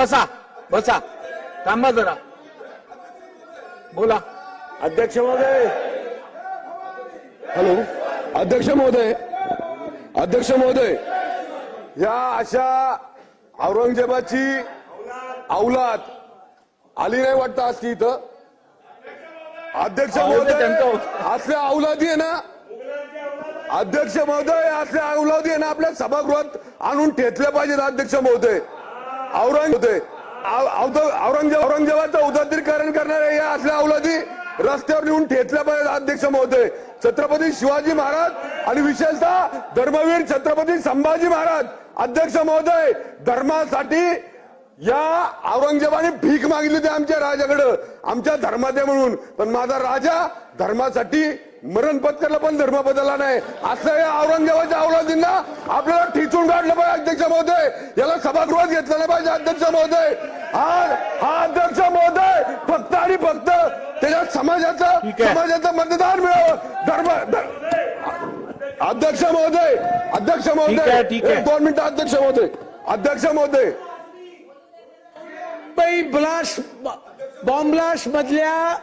बसा बसा. थांबा जरा. बोला. अध्यक्ष महोदय. हॅलो. अध्यक्ष महोदय. अध्यक्ष महोदय. या अशा औरंगजेबाची औलाद आली नाही वाटतं आज ती इथं? अध्यक्ष महोदय त्यांचं- असल्या औलादी आहे ना? अध्यक्ष महोदय असल्या औलादी आहे ना? आपल्या सभागृहात आणून ठेचल्या पाहिजेत अध्यक्ष महोदय. औरंग होते औरंगजेब औरंगजेबाचं उदात्तीकरण करणाऱ्या या असल्या औलादी रस्त्यावर नेऊन ठेचल्या पाहिजे अध्यक्ष महोदय. छत्रपती शिवाजी महाराज आणि विशेषतः धर्मवीर छत्रपती संभाजी महाराज. अध्यक्ष महोदय धर्मासाठी या औरंगजेबाने भीक मागितली होती आमच्या राजाकडं. आमच्या धर्माते म्हणून. पण माझा राजा धर्मासाठी मरण पत्करला पण धर्म बदलला नाही. असं या औरंगजेबाच्या औलादींना आपल्याला ठिचून काढलं पाहिजे अध्यक्ष महोदय. याला सभागृहात घेतलं नाही पाहिजे अध्यक्ष महोदय. हा हा अध्यक्ष महोदय फक्त आणि फक्त त्याच्या समाजाचं. समाजाचं मतदान मिळावं. धर्म धर- अध्यक्ष महोदय अध्यक्ष महोदय. दोन मिनिटं अध्यक्ष महोदय. अध्यक्ष महोदय. ब्लास्ट बॉम्ब ब्लास्ट मधल्या